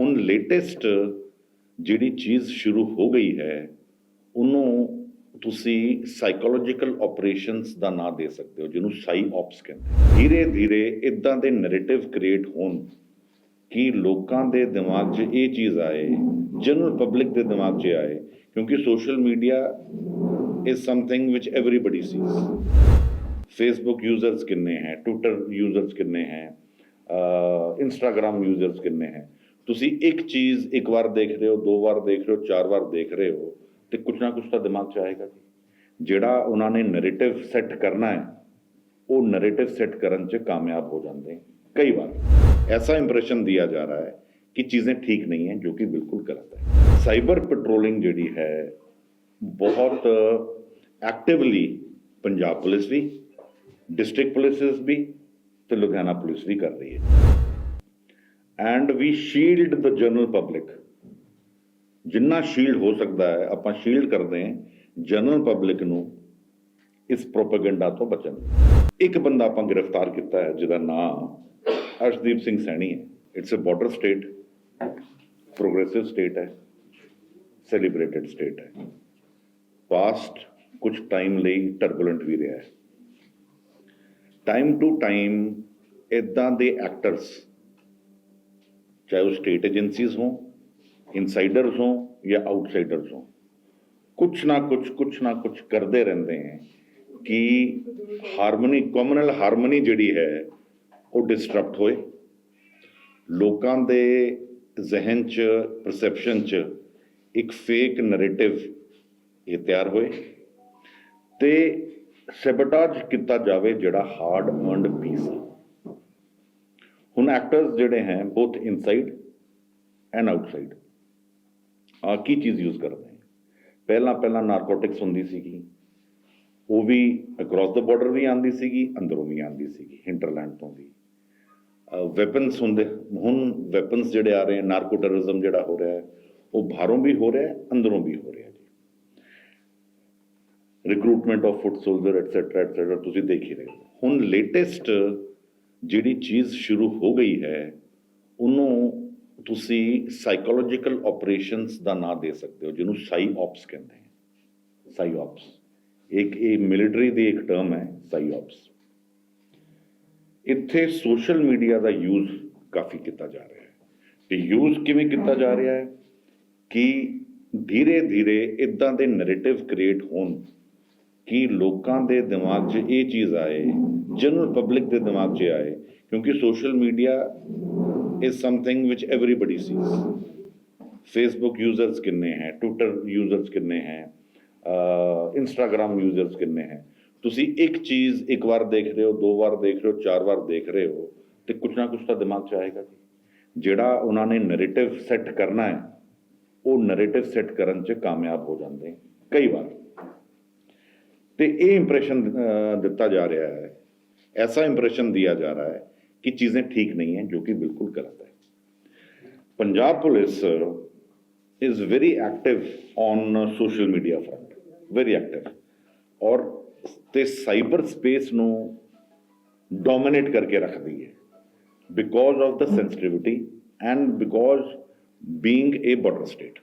ਹੁਣ ਲੇਟੈਸਟ ਜਿਹੜੀ ਚੀਜ਼ ਸ਼ੁਰੂ ਹੋ ਗਈ ਹੈ, ਉਹਨੂੰ ਤੁਸੀਂ ਸਾਈਕੋਲੋਜੀਕਲ ਆਪਰੇਸ਼ਨਸ ਦਾ ਨਾਂ ਦੇ ਸਕਦੇ ਹੋ, ਜਿਹਨੂੰ ਸਾਈ ਆਪਸ ਕਹਿੰਦੇ ਧੀਰੇ ਧੀਰੇ ਇਦਾਂ ਦੇ ਨੈਰੇਟਿਵ ਕ੍ਰੀਏਟ ਹੋਣ ਕਿ ਲੋਕਾਂ ਦੇ ਦਿਮਾਗ 'ਚ ਇਹ ਚੀਜ਼ ਆਏ ਜਨਰਲ ਪਬਲਿਕ ਦੇ ਦਿਮਾਗ 'ਚ ਆਏ, ਕਿਉਂਕਿ ਸੋਸ਼ਲ ਮੀਡੀਆ ਇਜ਼ ਸਮਥਿੰਗ ਵਿਚ ਐਵਰੀਬਾਡੀ ਸੀਜ਼ ਫੇਸਬੁੱਕ ਯੂਜ਼ਰਸ ਕਿੰਨੇ ਹੈ ਟਵਿੱਟਰ ਯੂਜ਼ਰਸ ਕਿੰਨੇ ਹੈ ਇੰਸਟਾਗ੍ਰam ਯੂਜ਼ਰਸ ਕਿੰਨੇ ਹੈ। ਤੁਸੀਂ ਇੱਕ ਚੀਜ਼ ਇੱਕ ਵਾਰ ਦੇਖ ਰਹੇ ਹੋ, ਦੋ ਵਾਰ ਦੇਖ ਰਹੇ ਹੋ, ਚਾਰ ਵਾਰ ਦੇਖ ਰਹੇ ਹੋ, ਤੇ ਕੁਝ ਨਾ ਕੁਝ ਤਾਂ ਦਿਮਾਗ 'ਚ ਆਏਗਾ ਜੀ। ਜਿਹੜਾ ਉਹਨਾਂ ਨੇ ਨੈਰੇਟਿਵ ਸੈੱਟ ਕਰਨਾ ਹੈ, ਉਹ ਨੈਰੇਟਿਵ ਸੈੱਟ ਕਰਨ 'ਚ ਕਾਮਯਾਬ ਹੋ ਜਾਂਦੇ ਕਈ ਵਾਰ ਐਸਾ ਇੰਪ੍ਰੈਸ਼ਨ ਦਿਆ ਜਾ ਰਿਹਾ ਹੈ ਕਿ ਚੀਜ਼ਾਂ ਠੀਕ ਨਹੀਂ ਹੈ, ਜੋ ਕਿ ਬਿਲਕੁਲ ਗਲਤ ਹੈ। ਸਾਈਬਰ ਪੈਟਰੋਲਿੰਗ ਜਿਹੜੀ ਹੈ, ਬਹੁਤ ਐਕਟਿਵਲੀ ਪੰਜਾਬ ਪੁਲਿਸ ਵੀ ਡਿਸਟ੍ਰਿਕਟ ਪੁਲਿਸਸ ਵੀ ਤੇ ਲੁਧਿਆਣਾ ਪੁਲਿਸ ਵੀ ਕਰ ਰਹੀ ਹੈ। And we shield the general public ਜਿੰਨਾ ਸ਼ੀਲਡ ਹੋ ਸਕਦਾ ਹੈ ਆਪਾਂ ਸ਼ੀਲਡ ਕਰਦੇ ਹਾਂ ਜਨਰਲ ਪਬਲਿਕ ਨੂੰ ਇਸ ਪ੍ਰੋਪਗੈਂਡਾ ਤੋਂ ਬਚਣ ਇੱਕ ਬੰਦਾ ਆਪਾਂ ਗ੍ਰਿਫਤਾਰ ਕੀਤਾ ਹੈ ਜਿਹਦਾ ਨਾਮ ਅਰਸ਼ਦੀਪ ਸਿੰਘ ਸੈਣੀ ਹੈ it's a border state progressive state ਹੈ ਸੈਲੀਬ੍ਰੇਟਡ ਸਟੇਟ ਹੈ ਪਾਸਟ ਕੁਝ ਟਾਈਮ ਲਈ ਟਰਬੂਲੈਂਟ ਵੀ ਰਿਹਾ ਹੈ ਟਾਈਮ ਟੂ ਟਾਈਮ ਇਦਾਂ ਦੇ ਐਕਟਰਸ ਚਾਹੇ ਉਹ ਸਟੇਟ ਏਜੰਸੀਜ਼ ਹੋਣ ਇਨਸਾਈਡਰਸ ਹੋਣ ਜਾਂ ਆਊਟਸਾਈਡਰਸ ਹੋਣ, ਕੁਛ ਨਾ ਕੁਛ ਕੁਛ ਨਾ ਕੁਛ ਕਰਦੇ ਰਹਿੰਦੇ ਹੈ ਕਿ ਹਾਰਮਨੀ ਕਮਿਊਨਲ ਹਾਰਮਨੀ ਜਿਹੜੀ ਹੈ ਉਹ ਡਿਸਟਰਪਟ ਹੋਏ। ਲੋਕਾਂ ਦੇ ਜ਼ਿਹਨ 'ਚ ਪਰਸੈਪਸ਼ਨ 'ਚ ਇੱਕ ਫੇਕ ਨੈਰੇਟਿਵ ਇਹ ਤਿਆਰ ਹੋਏ ਤੇ ਸੈਬਟਾਜ ਕੀਤਾ ਜਾਵੇ ਜਿਹੜਾ ਹਾਰਡ ਅਰਨਡ ਪੀਸ ਹੈ। ਹੁਣ ਐਕਟਰਸ ਜਿਹੜੇ ਹੈ ਬੋਥ ਇਨਸਾਈਡ ਐਂਡ ਆਊਟਸਾਈਡ ਆ ਕੀ ਚੀਜ਼ ਯੂਜ਼ ਕਰਦੇ ਹੈ ਪਹਿਲਾਂ ਪਹਿਲਾਂ ਨਾਰਕੋਟਿਕਸ ਹੁੰਦੀ ਸੀਗੀ, ਉਹ ਵੀ ਅਕ੍ਰੋਸ ਦਾ ਬਾਰਡਰ ਵੀ ਆਂਦੀ ਸੀਗੀ, ਅੰਦਰੋਂ ਵੀ ਆਂਦੀ ਸੀਗੀ ਹਿੰਟਰਲੈਂਡ ਤੋਂ ਵੀ। ਵੈਪਨਸ ਹੁੰਦੇ, ਹੁਣ ਵੈਪਨਸ ਜਿਹੜੇ ਆ ਰਹੇ ਹੈ ਨਾਰਕੋ ਟੈਰਰਿਜ਼ਮ ਜਿਹੜਾ ਹੋ ਰਿਹਾ ਹੈ, ਉਹ ਬਾਹਰੋਂ ਵੀ ਹੋ ਰਿਹਾ ਹੈ, ਅੰਦਰੋਂ ਵੀ ਹੋ ਰਿਹਾ ਹੈ ਜੀ। Recruitment of foot soldier et cetera et cetera ਤੁਸੀਂ ਦੇਖ ਹੀ ਰਹੇ ਹੋ। ਹੁਣ ਲੇਟੈਸਟ ਜਿਹੜੀ ਚੀਜ਼ ਸ਼ੁਰੂ ਹੋ ਗਈ ਹੈ, ਉਹਨੂੰ ਤੁਸੀਂ ਸਾਈਕੋਲੋਜੀਕਲ ਆਪਰੇਸ਼ਨਸ ਦਾ ਨਾਂ ਦੇ ਸਕਦੇ ਹੋ, ਜਿਹਨੂੰ ਸਾਈ ਆਪਸ ਕਹਿੰਦੇ ਹੈ ਸਾਈ ਆਪਸ ਇੱਕ ਇਹ ਮਿਲਟਰੀ ਦੀ ਇੱਕ ਟਰਮ ਹੈ ਸਾਈ ਆਪਸ ਇੱਥੇ ਸੋਸ਼ਲ ਮੀਡੀਆ ਦਾ ਯੂਜ਼ ਕਾਫੀ ਕੀਤਾ ਜਾ ਰਿਹਾ ਹੈ। ਤੇ ਯੂਜ਼ ਕਿਵੇਂ ਕੀਤਾ ਜਾ ਰਿਹਾ ਹੈ? ਕਿ ਧੀਰੇ ਧੀਰੇ ਇਦਾਂ ਦੇ ਨੈਰੇਟਿਵ ਕ੍ਰੀਏਟ ਹੋਣ ਕਿ ਲੋਕਾਂ ਦੇ ਦਿਮਾਗ 'ਚ ਇਹ ਚੀਜ਼ ਆਏ ਜਨਰਲ ਪਬਲਿਕ ਦੇ ਦਿਮਾਗ 'ਚ ਆਏ, ਕਿਉਂਕਿ ਸੋਸ਼ਲ ਮੀਡੀਆ ਇਜ਼ ਸਮਥਿੰਗ ਵਿਚ ਐਵਰੀਬਾਡੀ ਸੀਜ਼ ਫੇਸਬੁੱਕ ਯੂਜ਼ਰਸ ਕਿੰਨੇ ਹੈ ਟਵਿੱਟਰ ਯੂਜ਼ਰਸ ਕਿੰਨੇ ਹੈ ਇੰਸਟਾਗ੍ਰam ਯੂਜ਼ਰਸ ਕਿੰਨੇ ਹੈ। ਤੁਸੀਂ ਇੱਕ ਚੀਜ਼ ਇੱਕ ਵਾਰ ਦੇਖ ਰਹੇ ਹੋ, ਦੋ ਵਾਰ ਦੇਖ ਰਹੇ ਹੋ, ਚਾਰ ਵਾਰ ਦੇਖ ਰਹੇ ਹੋ, ਤੇ ਕੁਛ ਨਾ ਕੁਛ ਤਾਂ ਦਿਮਾਗ 'ਚ ਆਏਗਾ ਜੀ। ਜਿਹੜਾ ਉਹਨਾਂ ਨੇ ਨੈਰੇਟਿਵ ਸੈੱਟ ਕਰਨਾ ਹੈ, ਉਹ ਨੈਰੇਟਿਵ ਸੈੱਟ ਕਰਨ 'ਚ ਕਾਮਯਾਬ ਹੋ ਜਾਂਦੇ। ਕਈ ਵਾਰ। ਤੇ ਇਹ ਇੰਪ੍ਰੈਸ਼ਨ ਦਿੱਤਾ ਜਾ ਰਿਹਾ ਹੈ ਐਸਾ ਇੰਪ੍ਰੈਸ਼ਨ ਦਿया ਜਾ ਰਿਹਾ ਹੈ ਕਿ ਚੀਜ਼ें ਠੀਕ ਨਹੀਂ ਹੈ ਜੋ ਕਿ ਬਿਲਕੁਲ ਗਲਤ ਹੈ Punjab police is very active on social media front very active ਔਰ ਤੇ ਸਾਈਬਰ ਸਪੇਸ ਨੂੰ ਡੋਮਿਨੇਟ ਕਰਕੇ ਰੱਖਦੀ ਹੈ because of the sensitivity and because being a border state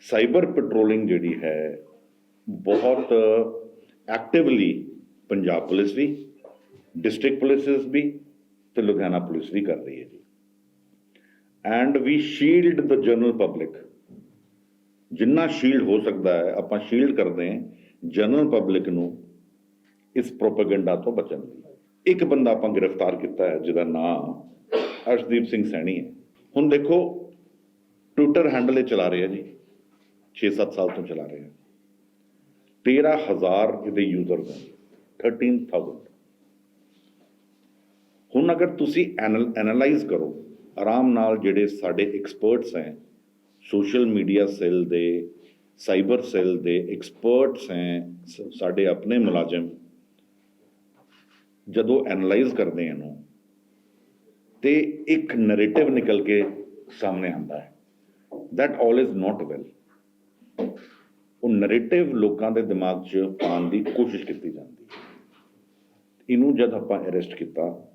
cyber patrolling ਜਿਹੜੀ ਹੈ ਬਹੁਤ ਐਕਟਿਵਲੀ ਪੰਜਾਬ ਪੁਲਿਸ ਵੀ ਡਿਸਟ੍ਰਿਕਟ ਪੁਲਿਸਸ ਵੀ ਤੇ ਲੁਧਿਆਣਾ ਪੁਲਿਸ ਵੀ ਕਰ ਰਹੀ ਹੈ ਜੀ। And we shield the general public ਜਿੰਨਾ ਸ਼ੀਲਡ ਹੋ ਸਕਦਾ ਹੈ, ਆਪਾਂ ਸ਼ੀਲਡ ਕਰਦੇ ਹਾਂ ਜਨਰਲ ਪਬਲਿਕ ਨੂੰ ਇਸ ਪ੍ਰੋਪਗੈਂਡਾ ਤੋਂ ਬਚਣ ਲਈ। ਇੱਕ ਬੰਦਾ ਆਪਾਂ ਗ੍ਰਿਫਤਾਰ ਕੀਤਾ ਹੈ, ਜਿਹਦਾ ਨਾਮ ਅਰਸ਼ਦੀਪ ਸਿੰਘ ਸੈਣੀ ਹੈ। ਹੁਣ ਦੇਖੋ ਟਵਿੱਟਰ ਹੈਂਡਲ ਇਹ ਚਲਾ ਰਿਹਾ ਜੀ। 6-7 ਸਾਲ ਤੋਂ ਚਲਾ ਰਿਹਾ। 13000 ਇਹਦੇ ਯੂਜ਼ਰਸ ਹਨ 13000 ਹੁਣ ਅਗਰ ਤੁਸੀਂ ਐਨਾਲਾਈਜ਼ ਕਰੋ, ਆਰਾਮ ਨਾਲ ਜਿਹੜੇ ਸਾਡੇ ਐਕਸਪਰਟਸ ਹੈ ਸੋਸ਼ਲ ਮੀਡੀਆ ਸੈੱਲ ਦੇ ਸਾਈਬਰ ਸੈੱਲ ਦੇ ਐਕਸਪਰਟਸ ਹੈ ਸਾਡੇ ਆਪਣੇ ਮੁਲਾਜ਼ਮ, ਜਦੋਂ ਐਨਾਲਾਈਜ਼ ਕਰਦੇ ਹਨ ਇਹਨੂੰ ਤੇ ਇੱਕ ਨੈਰੇਟਿਵ ਨਿਕਲ ਕੇ ਸਾਹਮਣੇ ਆਉਂਦਾ ਹੈ। That all is not well. ਉਹ ਨੈਰੇਟਿਵ ਲੋਕਾਂ ਦੇ ਦਿਮਾਗ 'ਚ ਪਾਉਣ ਦੀ ਕੋਸ਼ਿਸ਼ ਕੀਤੀ ਜਾਂਦੀ ਇਹਨੂੰ ਜਦ ਆਪਾਂ ਅਰੈਸਟ ਕੀਤਾ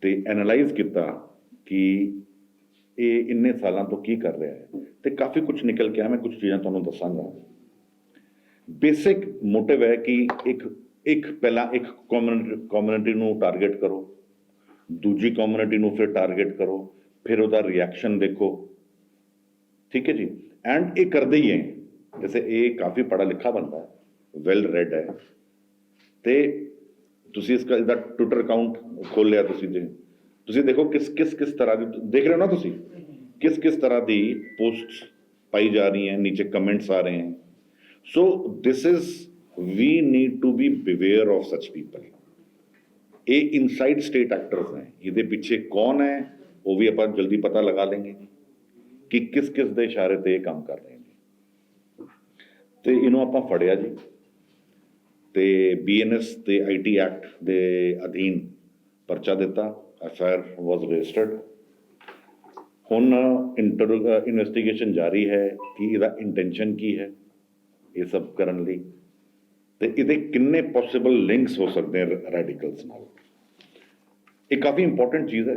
ਤੇ ਐਨਾਲਾਈਜ਼ ਕੀਤਾ ਕਿ ਇਹ ਇੰਨੇ ਸਾਲਾਂ ਤੋਂ ਕੀ ਕਰ ਰਿਹਾ ਹੈ ਤੇ ਕਾਫੀ ਕੁਝ ਨਿਕਲ ਕੇ ਆ ਮੈਂ ਕੁਝ ਚੀਜ਼ਾਂ ਤੁਹਾਨੂੰ ਦੱਸਾਂਗਾ। ਬੇਸਿਕ ਮੋਟਿਵ ਹੈ ਕਿ ਇੱਕ ਇੱਕ ਪਹਿਲਾਂ ਇੱਕ ਕਮਿਊਨਿਟੀ ਨੂੰ ਟਾਰਗੇਟ ਕਰੋ, ਦੂਜੀ ਕਮਿਊਨਿਟੀ ਨੂੰ ਫਿਰ ਟਾਰਗੇਟ ਕਰੋ, ਫਿਰ ਉਹਦਾ ਰਿਐਕਸ਼ਨ ਦੇਖੋ। ਠੀਕ ਹੈ ਜੀ? ਐਂਡ ਇਹ ਕਰਦੇ ਹੀ ਹੈ। ਜੈਸੇ ਇਹ ਕਾਫੀ ਪੜਾ ਲਿਖਾ ਬੰਦਾ ਹੈ ਵੈਲ ਰੈਡ ਹੈ। ਤੇ ਤੁਸੀਂ ਇਸका ਇਹਦਾ ਟਵਿੱਟਰ ਅਕਾਊਂਟ ਖੋਲ ਲਿਆ ਤੁਸੀਂ ਦੇ ਤੁਸੀਂ ਦੇਖੋ ਕਿਸ ਕਿਸ ਕਿਸ ਤਰ੍ਹਾਂ ਦੀ ਦੇਖ ਰਹੇ ਹੋ ਨਾ ਤੁਸੀਂ ਕਿਸ ਕਿਸ ਤਰ੍ਹਾਂ ਦੀ ਪੋਸਟਸ ਪਾਈ ਜਾ ਰਹੀ ਹੈ ਨੀਚੇ ਕਮੈਂਟਸ ਆ ਰਹੇ हैं। So this is we need to be beware of such people ਇਹ ਇਨਸਾਈਡ ਸਟੇਟ ਐਕਟਰਸ ਹੈ ਇਹਦੇ ਪਿੱਛੇ ਕੌਣ ਹੈ ਉਹ ਵੀ ਆਪਾਂ ਜਲਦੀ ਪਤਾ ਲਗਾ ਲੈਂਗੇ ਕਿ ਕਿਸ ਕਿਸ ਦੇ ਇਸ਼ਾਰੇ ਤੇ ਇਹ ਕੰਮ ਕਰ ਰਹੇ ਨੇ ਤੇ ਇਹਨੂੰ ਆਪਾਂ ਫੜਿਆ ਜੀ ਤੇ ਬੀਐਨਐਸ ਤੇ ਆਈਟੀ ਐਕਟ ਦੇ ਅਧੀਨ ਪਰਚਾ ਦਿੱਤਾ ਐਫਆਈਆਰ ਵਾਸ ਰਜਿਸਟਰਡ ਹੁਣ ਇੰਟਰ ਇਨਵੈਸਟੀਗੇਸ਼ਨ ਜਾਰੀ ਹੈ ਕਿ ਇਹਦਾ ਇੰਟੈਂਸ਼ਨ ਕੀ ਹੈ, ਇਹ ਸਭ ਕਰਨ ਲਈ। ਤੇ ਇਹਦੇ ਕਿੰਨੇ ਪੋਸੀਬਲ ਲਿੰਕਸ ਹੋ ਸਕਦੇ ਹਨ ਰੈਡੀਕਲਸ ਨਾਲ। ਇਹ ਕਾਫੀ ਇੰਪੋਰਟੈਂਟ ਚੀਜ਼ ਹੈ।